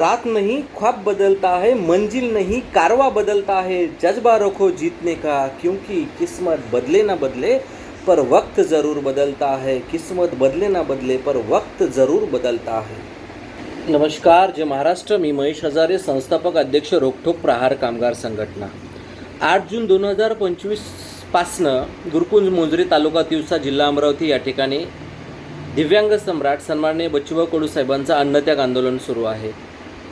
रात नहीं ख्वाब बदलता है मंजिल नहीं कारवा बदलता है जज्बा रखो जीतने का क्योंकि किस्मत बदले ना बदले पर वक्त ज़रूर बदलता है किस्मत बदले ना बदले पर वक्त ज़रूर बदलता है। नमस्कार जय महाराष्ट्र मी महेश हजारे संस्थापक अध्यक्ष रोखोक प्रहार कामगार संघटना. आठ जून दोन हजार पंचवीसपासनं गुरुकुंज मोंजरी तालुका तिवसा जिल्हा अमरावती या ठिकाणी दिव्यांग सम्राट सन्माननीय बच्चूभाऊ कडू साहेबांचं अन्नत्याग आंदोलन सुरू आहे.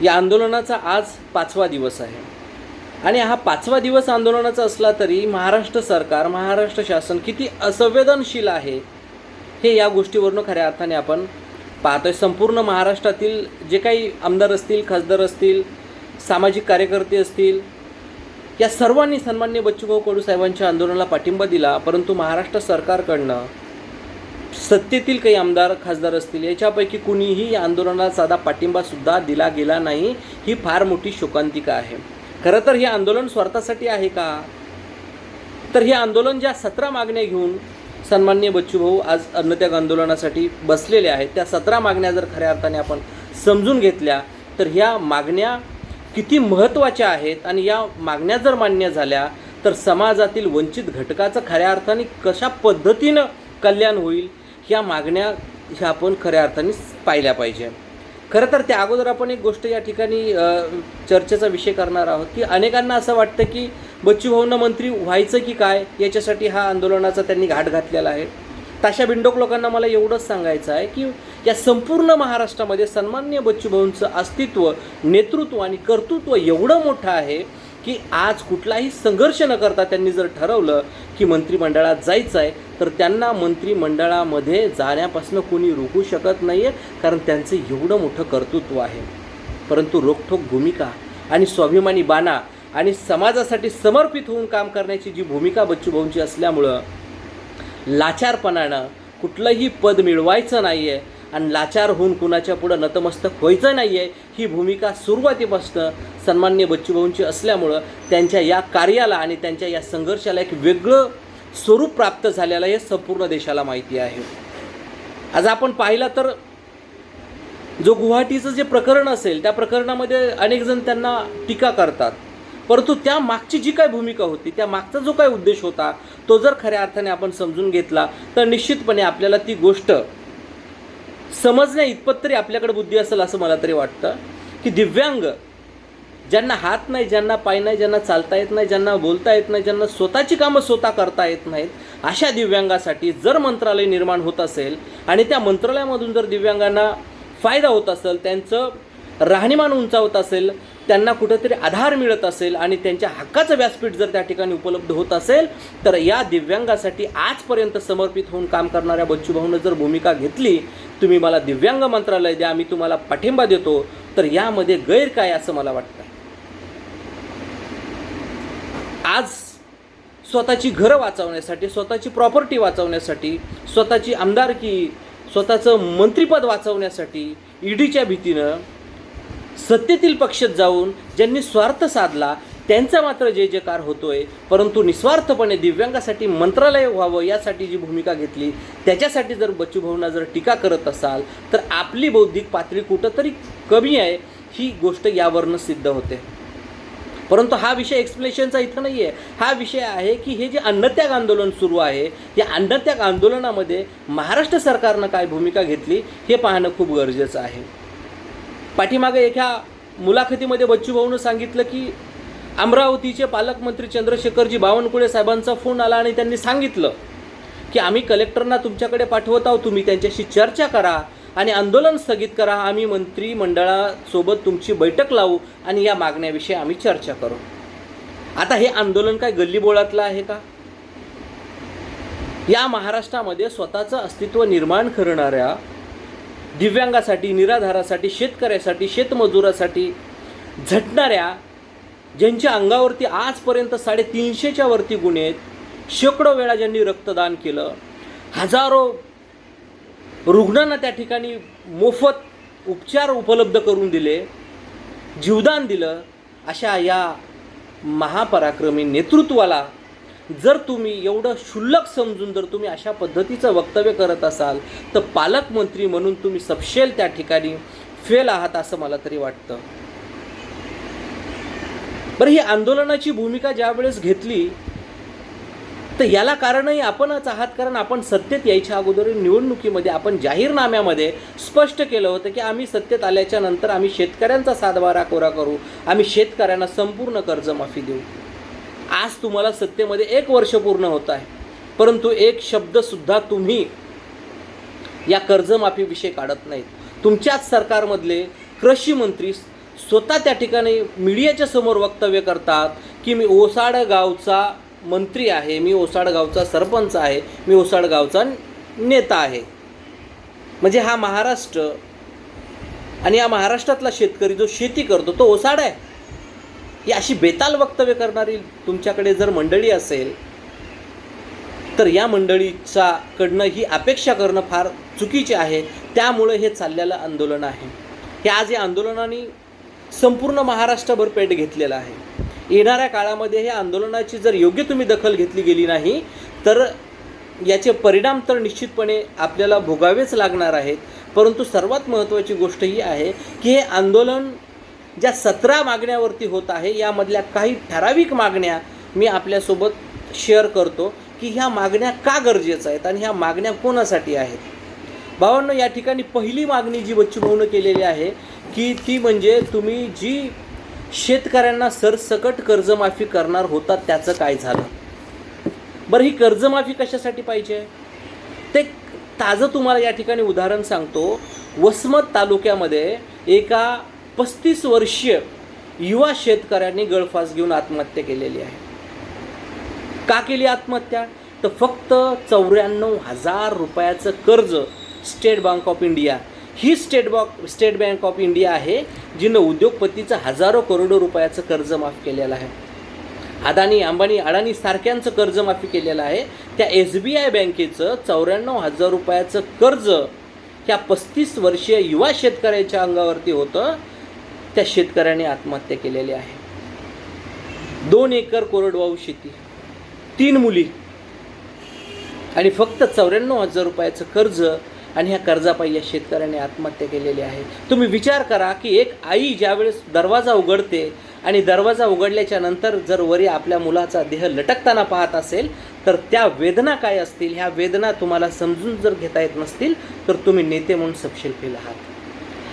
या आंदोलनाचा आज पाचवा दिवस आहे. आणि हा पाचवा दिवस आंदोलनाचा असला तरी महाराष्ट्र सरकार महाराष्ट्र शासन किती असंवेदनशील आहे हे या गोष्टीवरून खऱ्या अर्थाने आपण पाहतोय. संपूर्ण महाराष्ट्रातील जे काही आमदार असतील खासदार असतील सामाजिक कार्यकर्ते असतील या सर्वांनी सन्मान्य बच्चूभाऊ कडू साहेबांच्या आंदोलनाला पाठिंबा दिला परंतु महाराष्ट्र सरकारकडनं सत्तेतील काही आमदार खासदार असतील याच्यापैकी कुणीही या आंदोलनाला साधा पाठिंबासुद्धा दिला गेला नाही. ही फार मोठी शोकांतिका आहे. खरं तर हे आंदोलन स्वार्थासाठी आहे का? तर हे आंदोलन ज्या सतरा मागण्या घेऊन सन्मान्य बच्चूभाऊ आज अन्नत्याग आंदोलनासाठी बसलेले आहेत त्या सतरा मागण्या जर खऱ्या अर्थाने आपण समजून घेतल्या तर ह्या मागण्या किती महत्त्वाच्या आहेत आणि या मागण्या जर मान्य झाल्या तर समाजातील वंचित घटकाचं खऱ्या अर्थाने कशा पद्धतीनं कल्याण होईल ह्या मागण्या ह्या आपण खऱ्या अर्थाने पाहिल्या पाहिजे. खरं तर त्या अगोदर आपण एक गोष्ट या ठिकाणी चर्चेचा विषय करणार आहोत की अनेकांना असं वाटतं की बच्चूभाऊंना मंत्री व्हायचं की काय याच्यासाठी हा आंदोलनाचा त्यांनी घाट घातलेला आहे. तशा बिंडोक लोकांना मला एवढंच सांगायचं आहे की या संपूर्ण महाराष्ट्रामध्ये सन्मान्य बच्चूभाऊंचं अस्तित्व नेतृत्व आणि कर्तृत्व एवढं मोठं आहे की आज कुठलाही संघर्ष न करता त्यांनी जर ठरवलं की मंत्रिमंडळात जायचं आहे तर त्यांना मंत्रिमंडळामध्ये जाण्यापासून कोणी रोखू शकत नाही आहे कारण त्यांचं एवढं मोठं कर्तृत्व आहे. परंतु रोखठोक भूमिका आणि स्वाभिमानी बाणा आणि समाजासाठी समर्पित होऊन काम करण्याची जी भूमिका बच्चूभाऊंची असल्यामुळं लाचारपणानं कुठलंही पद मिळवायचं नाही आहे आणि लाचार होऊन कुणाच्या पुढं नतमस्तक व्हायचं नाही आहे ही भूमिका सुरुवातीपासून सन्मान्य बच्चूभाऊंची असल्यामुळं त्यांच्या या कार्याला आणि त्यांच्या या संघर्षाला एक वेगळं स्वरूप प्राप्त झालेलं हे संपूर्ण देशाला माहिती आहे. आज आपण पाहिलं तर जो गुवाहाटीचं जे प्रकरण असेल त्या प्रकरणामध्ये अनेक जण त्यांना टीका करतात. परंतु त्या मागची जी काय भूमिका होती त्या मागचा जो काय उद्देश होता तो जर खऱ्या अर्थाने आपण समजून घेतला तर निश्चितपणे आपल्याला ती गोष्ट समजण्या इतपत तरी आपल्याकडे बुद्धी असेल असं मला तरी वाटतं. की दिव्यांग ज्यांना हात नाही ज्यांना पाय नाही ज्यांना चालता येत नाही ज्यांना बोलता येत नाही ज्यांना स्वतःची कामं स्वतः करता येत नाहीत अशा दिव्यांगासाठी जर मंत्रालय निर्माण होत असेल आणि त्या मंत्रालयामधून जर दिव्यांगांना फायदा होत असेल त्यांचं राहणीमान उंचावत असेल त्यांना कुठेतरी आधार मिळत असेल आणि त्यांच्या हक्काचं व्यासपीठ जर त्या ठिकाणी उपलब्ध होत असेल तर या दिव्यांगासाठी आजपर्यंत समर्पित होऊन काम करणाऱ्या बच्चूभाऊनं जर भूमिका घेतली तुम्ही मला दिव्यांग मंत्रालय द्या मी तुम्हाला पाठिंबा देतो तर यामध्ये गैर काय असं मला वाटतं. आज स्वतःची घरं वाचवण्यासाठी स्वतःची प्रॉपर्टी वाचवण्यासाठी स्वतःची आमदारकी स्वतःचं मंत्रिपद वाचवण्यासाठी ईडीच्या भीतीनं सत्तेतील पक्षात जाऊन ज्यांनी स्वार्थ साधला त्यांचा मात्र जय जयकार होतोय. परंतु निस्वार्थपणे दिव्यांगासाठी मंत्रालय व्हावं यासाठी जी भूमिका घेतली त्याच्यासाठी जर बच्चूभाऊंना जर टीका करत असाल तर आपली बौद्धिक पातळी कुठंतरी कमी आहे ही गोष्ट यावरनं सिद्ध होते. परंतु हा विषय एक्सप्लेशनचा इथं नाही आहे हा विषय आहे की हे जे अन्नत्याग आंदोलन सुरू आहे या अन्नत्याग आंदोलनामध्ये महाराष्ट्र सरकारनं काय भूमिका घेतली हे पाहणं खूप गरजेचं आहे. पाठीमागे एका मुलाखतीमध्ये बच्चूभाऊनं सांगितलं की अमरावतीचे पालकमंत्री चंद्रशेखरजी बावनकुळे साहेबांचा फोन आला आणि त्यांनी सांगितलं की आम्ही कलेक्टरना तुमच्याकडे पाठवत आहोत तुम्ही त्यांच्याशी चर्चा करा आणि आंदोलन स्थगित करा. आम्ही मंत्रिमंडळासोबत तुमची बैठक लावू आणि या मागण्याविषयी आम्ही चर्चा करू. आता हे आंदोलन काय गल्लीबोळातलं आहे का? या महाराष्ट्रामध्ये स्वतःचं अस्तित्व निर्माण करणाऱ्या दिव्यांगासाठी निराधारासाठी शेतकऱ्यासाठी शेतमजुरासाठी झटणाऱ्या ज्यांच्या अंगावरती आजपर्यंत साडेतीनशेच्या वरती गुन्हे आहेत शेकडो वेळा ज्यांनी रक्तदान केलं. हजारो रुग्णांना त्या ठिकाणी मोफत उपचार उपलब्ध करून दिले जीवदान दिलं अशा या महापराक्रमी नेतृत्वाला जर तुम्ही एवढं क्षुल्लक समजून जर तुम्ही अशा पद्धतीचं वक्तव्य करत असाल तर पालकमंत्री म्हणून तुम्ही सपशेल त्या ठिकाणी फेल आहात असं मला तरी वाटतं. बरं ही आंदोलनाची भूमिका ज्यावेळेस घेतली तर याला कारणही आपणच आहात कारण आपण सत्तेत यायच्या अगोदर निवडणुकीमध्ये आपण जाहीरनाम्यामध्ये स्पष्ट केलं होतं की आम्ही सत्तेत आल्याच्यानंतर आम्ही शेतकऱ्यांचा सातबारा कोरा करू आम्ही शेतकऱ्यांना संपूर्ण कर्जमाफी देऊ. आज तुम्हाला सत्तेमध्ये एक वर्ष पूर्ण होत आहे. परंतु एक शब्दसुद्धा तुम्ही या कर्जमाफीविषयी काढत नाहीत. तुमच्याच सरकारमधले कृषी मंत्री स्वतः त्या ठिकाणी मीडियाच्या समोर वक्तव्य करतात की मी ओसाड गावचा मंत्री आहे मी ओसाड गावचा सरपंच आहे मी ओसाड गावचा नेता आहे. म्हणजे हा महाराष्ट्र आणि या महाराष्ट्रातला शेतकरी जो शेती करतो तो ओसाड आहे. ही अशी बेताल वक्तव्य करणारी तुमच्याकडे जर मंडळी असेल तर या मंडळीचा कडनं ही अपेक्षा करणं फार चुकीचे आहे. त्यामुळं हे चाललेलं आंदोलन आहे. हे आज या आंदोलनाने संपूर्ण महाराष्ट्रभर पेट घेतलेलं आहे. येणाऱ्या काळामध्ये हे आंदोलनाची जर योग्य तुम्ही दखल घेतली गेली नाही तर याचे परिणाम तर निश्चितपणे आपल्याला भोगावेच लागणार आहेत. परंतु सर्वात महत्त्वाची गोष्ट ही आहे की हे आंदोलन ज्या सतरा मागण्यावरती होत आहे यामधल्या काही ठराविक मागण्या मी आपल्यासोबत शेअर करतो की ह्या मागण्या का गरजेच्या आहेत आणि ह्या मागण्या कोणासाठी आहेत? भावांनो या ठिकाणी पहिली मागणी जी बच्चूभाऊनं केलेली आहे की ती म्हणजे तुम्ही जी शेतकऱ्यांना सरसकट कर्जमाफी करणार होता त्याचं काय झालं? बरं ही कर्जमाफी कशासाठी पाहिजे? ते ताजं तुम्हाला या ठिकाणी उदाहरण सांगतो. वसमत तालुक्यामध्ये एका पस्तीस वर्षीय युवा शेतकऱ्यांनी गळफास घेऊन आत्महत्या केलेली आहे. का केली आत्महत्या? तर फक्त चौऱ्याण्णव हजार रुपयाचं कर्ज State Bank of India he State Bank State Bank of India आहे जिनं उद्योगपतीचं हजारो करोडो रुपयाचं कर्ज माफ केलेलं आहे. अदानी अंबानी अडाणी सारख्यांचं कर्ज माफी केलेलं आहे. त्या एस बी आय बँकेचं चौऱ्याण्णव हजार रुपयाचं कर्ज ह्या पस्तीस वर्षीय युवा शेतकऱ्याच्या अंगावरती होतं. त्या शेतकऱ्याने आत्महत्या केलेली आहे. दोन एकर कोरडवाहू शेती तीन मुली आणि फक्त चौऱ्याण्णव हजार रुपयाचं कर्ज आणि ह्या कर्जापायी या शेतकऱ्याने आत्महत्या केलेली आहे. तुम्ही विचार करा की एक आई ज्यावेळेस दरवाजा उघडते आणि दरवाजा उघडल्याच्या नंतर जर वरी आपल्या मुलाचा देह लटकताना पाहत असेल तर त्या वेदना काय असतील? ह्या वेदना तुम्हाला समजून जर घेता येत नसतील तर तुम्ही नेते म्हणून सपशील केलं आहात.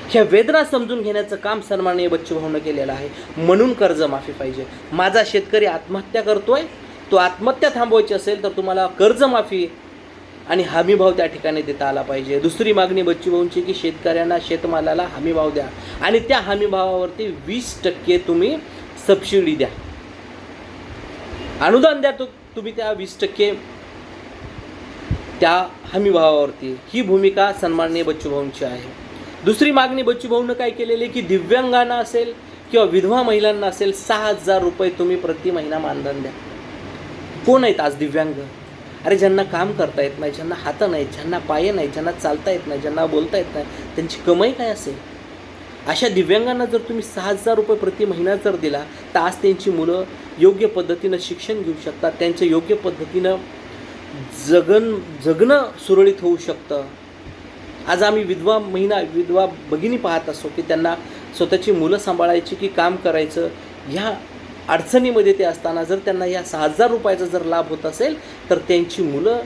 ह्या वेदना समजून घेण्याचं काम सन्माननीय बच्चूभाऊनं केलेलं आहे. म्हणून कर्जमाफी पाहिजे. माझा शेतकरी आत्महत्या करतोय तो आत्महत्या थांबवायची असेल तर तुम्हाला कर्जमाफी आणि हमीभाव त्या ठिकाणी देता आला पाहिजे. दुसरी मागणी बच्चूभाऊंची की शेतकऱ्यांना शेतमालाला हमीभाव द्या. आणि त्या हमीभावावरती वीस टक्के तुम्ही सबसिडी द्या. अनुदान द्या तु तुम्ही त्या वीस टक्के त्या हमीभावावरती. ही भूमिका सन्माननीय बच्चूभाऊंची आहे. दुसरी मागणी बच्चूभाऊनं काय केलेली की दिव्यांगांना असेल किंवा विधवा महिलांना असेल सहा हजार रुपये तुम्ही प्रति महिना मानधन द्या. कोण आहेत आज दिव्यांग? अरे ज्यांना काम करता येत नाही ज्यांना हात नाहीत ज्यांना पाय नाहीत ज्यांना चालता येत नाही ज्यांना बोलता येत नाही त्यांची कमाई काय असेल? अशा दिव्यांगांना जर तुम्ही सहा हजार रुपये प्रति महिना जर दिला तर आज त्यांची मुलं योग्य पद्धतीनं शिक्षण घेऊ शकतात त्यांचं योग्य पद्धतीनं जगन जगणं सुरळीत होऊ शकतं. आज आम्ही विधवा महिना विधवा भगिनी पाहत असतो की त्यांना स्वतःची मुलं सांभाळायची की काम करायचं ह्या अडचणीमध्ये ते असताना जर त्यांना या सहा हजार रुपयाचा जर लाभ होत असेल तर त्यांची मुलं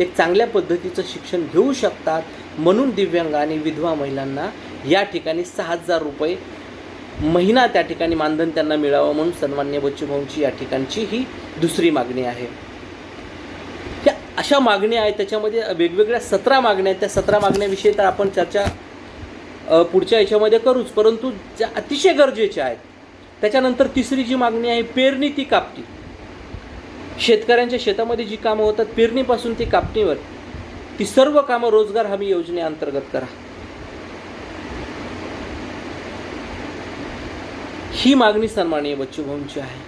एक चांगल्या पद्धतीचं शिक्षण घेऊ शकतात. म्हणून दिव्यांग आणि विधवा महिलांना या ठिकाणी सहा हजार रुपये महिना त्या ठिकाणी मानधन त्यांना मिळावं म्हणून सन्मान्य बच्चूभाऊंची या ठिकाणची ही दुसरी मागणी आहे. अशा मागण्या आहेत त्याच्यामध्ये वेगवेगळ्या सतरा मागण्या आहेत. त्या सतरा मागण्याविषयी तर आपण चर्चा पुढच्या याच्यामध्ये करूच. परंतु ज्या अतिशय गरजेच्या आहेत त्याच्यानंतर तिसरी जी मागणी आहे पेरणी ती कापणी शेतकऱ्यांच्या शेतामध्ये जी कामं होतात पेरणीपासून ती कापणीवर ती सर्व कामं रोजगार हमी योजनेअंतर्गत करा. ही मागणी सन्माननीय बच्चूभाऊंची आहे.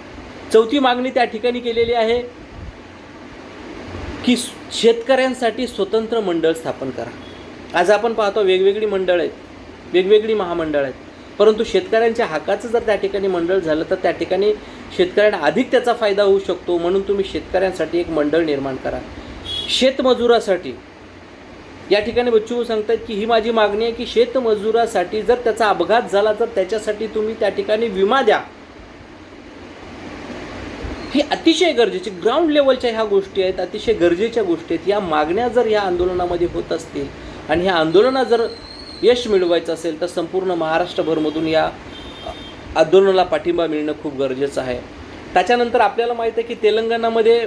चौथी मागणी त्या ठिकाणी केलेली आहे की शेतकऱ्यांसाठी स्वतंत्र मंडळ स्थापन करा. आज आपण पाहतो वेगवेगळी मंडळ आहेत वेगवेगळी महामंडळ आहेत. परंतु शेतकऱ्यांच्या हक्काचं जर त्या ठिकाणी मंडळ झालं तर त्या ठिकाणी शेतकऱ्यांना अधिक त्याचा फायदा होऊ शकतो. म्हणून तुम्ही शेतकऱ्यांसाठी एक मंडळ निर्माण करा. शेतमजुरासाठी. या ठिकाणी बच्चू सांगतात की ही माझी मागणी आहे की शेतमजुरासाठी जर त्याचा अपघात झाला तर त्याच्यासाठी तुम्ही त्या ठिकाणी विमा द्या. ही अतिशय गरजेची ग्राउंड लेवलच्या ह्या गोष्टी आहेत अतिशय गरजेच्या गोष्टी आहेत. या मागण्या जर ह्या आंदोलनामध्ये होत असतील आणि ह्या आंदोलनात जर यश मिळवायचं असेल तर संपूर्ण महाराष्ट्रभरमधून या आंदोलनाला पाठिंबा मिळणं खूप गरजेचं आहे. त्याच्यानंतर आपल्याला माहीत आहे की तेलंगणामध्ये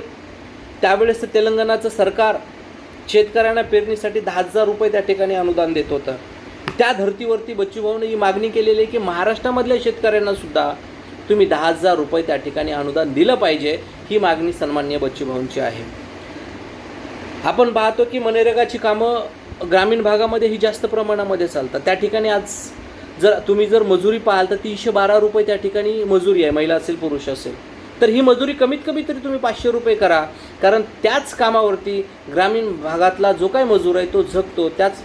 त्यावेळेस तेलंगणाचं सरकार शेतकऱ्यांना पेरणीसाठी दहा हजार रुपये त्या ठिकाणी अनुदान देत होतं. त्या धर्तीवरती बच्चूभाऊने ही मागणी केलेली आहे की महाराष्ट्रामधल्या शेतकऱ्यांना सुद्धा तुम्ही दहा हजार रुपये त्या ठिकाणी अनुदान दिलं पाहिजे ही मागणी सन्मान्य बच्चूभाऊंची आहे. आपण पाहतो की मनरेगाची कामं ग्रामीण भागामध्ये ही जास्त प्रमाणामध्ये चालतात. त्या ठिकाणी आज जर तुम्ही जर मजुरी पाहाल तर तीनशे बारा रुपये त्या ठिकाणी मजुरी आहे महिला असेल पुरुष असेल. तर ही मजुरी कमीत कमी तरी तुम्ही पाचशे रुपये करा कारण त्याच कामावरती ग्रामीण भागातला जो काय मजूर आहे तो जगतो त्याच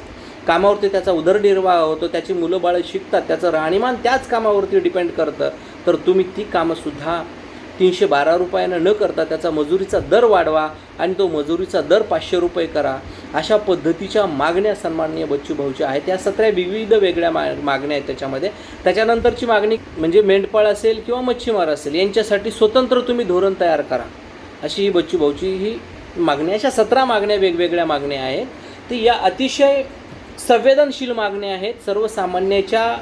कामावरती त्याचा उदरनिर्वाह होतो त्याची मुलं बाळं शिकतात त्याचं राहणीमान त्याच कामावरती डिपेंड करतं. तर तुम्ही ती कामंसुद्धा तीनशे बारा रुपयानं न करता त्याचा मजुरीचा दर वाढवा आणि तो मजुरीचा दर पाचशे रुपये करा. अशा पद्धतीच्या मागण्या सन्माननीय बच्चू भाऊच्या आहेत. या सतरा विविध वेगळ्या मा मागण्या आहेत त्याच्यामध्ये. त्याच्यानंतरची मागणी म्हणजे मेंढपाळ असेल किंवा मच्छीमार असेल यांच्यासाठी स्वतंत्र तुम्ही धोरण तयार करा. अशी ही बच्चू भाऊची ही मागणी अशा सतरा मागण्या वेगवेगळ्या मागण्या आहेत. तर या अतिशय संवेदनशील मागण्या आहेत. सर्वसामान्याच्या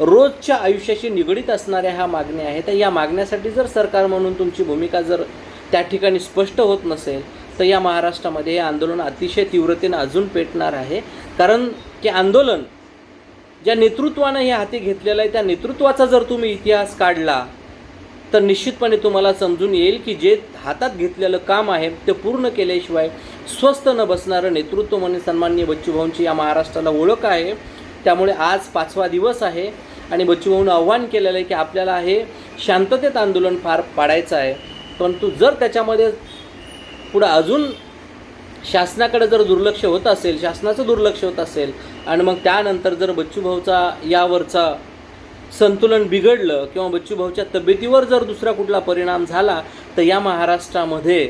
रोजच्या आयुष्याशी निगडीत असणाऱ्या ह्या मागण्या आहेत. तर या मागण्यासाठी जर सरकार म्हणून तुमची भूमिका जर त्या ठिकाणी स्पष्ट होत नसेल तर या महाराष्ट्रामध्ये हे आंदोलन अतिशय तीव्रतेनं अजून पेटणार आहे. कारण की आंदोलन ज्या नेतृत्वानं हे हाती घेतलेलं आहे त्या नेतृत्वाचा जर तुम्ही इतिहास काढला तर निश्चितपणे तुम्हाला समजून येईल की जे हातात घेतलेलं काम आहे ते पूर्ण केल्याशिवाय स्वस्त न बसणारं नेतृत्व म्हणून सन्माननीय बच्चूभाऊंची या महाराष्ट्राला ओळख आहे. त्यामुळे आज पाचवा दिवस आहे आणि बच्चूभाऊनं आव्हान केलेलं आहे की आपल्याला हे शांततेत आंदोलन पार पाडायचं आहे. परंतु जर त्याच्यामध्ये पुढं अजून शासनाकडे जर दुर्लक्ष होत असेल शासनाचं दुर्लक्ष होत असेल आणि मग त्यानंतर जर बच्चूभाऊचा यावरचा संतुलन बिघडलं किंवा बच्चूभाऊच्या तब्येतीवर जर दुसरा कुठला परिणाम झाला तर या महाराष्ट्रामध्ये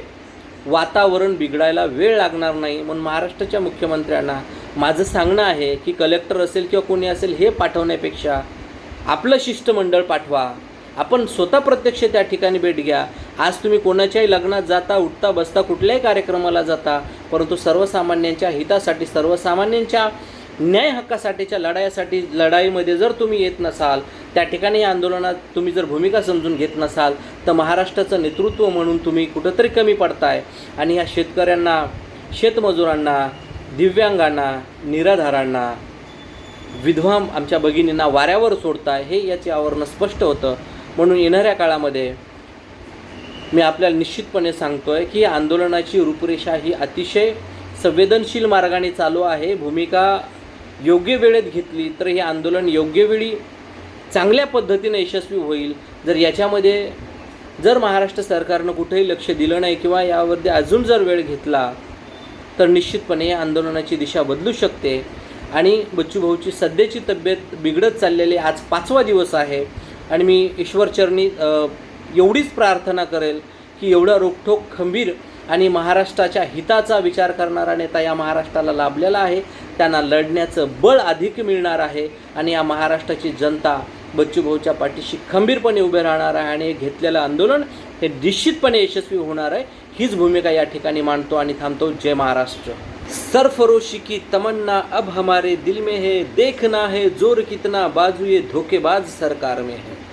वातावरण बिघडायला वेळ लागणार नाही. म्हणून महाराष्ट्राच्या मुख्यमंत्र्यांना माझं सांगणं आहे की कलेक्टर असेल किंवा कोणी असेल हे पाठवण्यापेक्षा आपलं शिष्टमंडळ पाठवा. आपण स्वतः प्रत्यक्ष त्या ठिकाणी भेट घ्या. आज तुम्ही कोणाच्याही लग्नात जाता उठता बसता कुठल्याही कार्यक्रमाला जाता परंतु सर्वसामान्यांच्या हितासाठी सर्वसामान्यांच्या न्याय हक्कासाठीच्या लढाईसाठी लढाईमध्ये जर तुम्ही येत नसाल त्या ठिकाणी या आंदोलनात तुम्ही जर भूमिका समजून घेत नसाल तर महाराष्ट्राचं नेतृत्व म्हणून तुम्ही कुठंतरी कमी पडताय. आणि ह्या शेतकऱ्यांना शेतमजुरांना दिव्यांगांना निराधारांना विधवा आमच्या भगिनींना वाऱ्यावर सोडताय हे याचे आवरण स्पष्ट होतं. म्हणून येणाऱ्या काळामध्ये मी आपल्याला निश्चितपणे सांगतोय की आंदोलनाची रूपरेषा ही अतिशय संवेदनशील मार्गाने चालू आहे. भूमिका योग्य वेळेत घेतली तर हे आंदोलन योग्य वेळी चांगल्या पद्धतीने यशस्वी होईल. जर याच्यामध्ये जर महाराष्ट्र सरकारनं कुठेही लक्ष दिलं नाही किंवा यावरती अजून जर वेळ घेतला तर निश्चितपणे या आंदोलनाची दिशा बदलू शकते. आणि बच्चूभाऊची सध्याची तब्येत बिघडत चाललेली आज पाचवा दिवस आहे. आणि मी ईश्वरचरणी एवढीच प्रार्थना करेल की एवढा रोखठोक खंबीर आणि महाराष्ट्राच्या हिताचा विचार करणारा नेता या महाराष्ट्राला लाभलेला आहे. त्यांना लढण्याचं बळ अधिक मिळणार आहे. आणि या महाराष्ट्राची जनता बच्चूभाऊच्या पाठीशी खंबीरपणे उभे राहणार आहे. आणि घेतलेलं आंदोलन हे निश्चितपणे यशस्वी होणार आहे. हीच भूमिका या ठिकाणी मांडतो आणि थांबतो जय महाराष्ट्र. सरफरोशी की तमन्ना अब हमारे दिल में है देखना है जोर कितना बाजू ये धोखेबाज सरकार में है.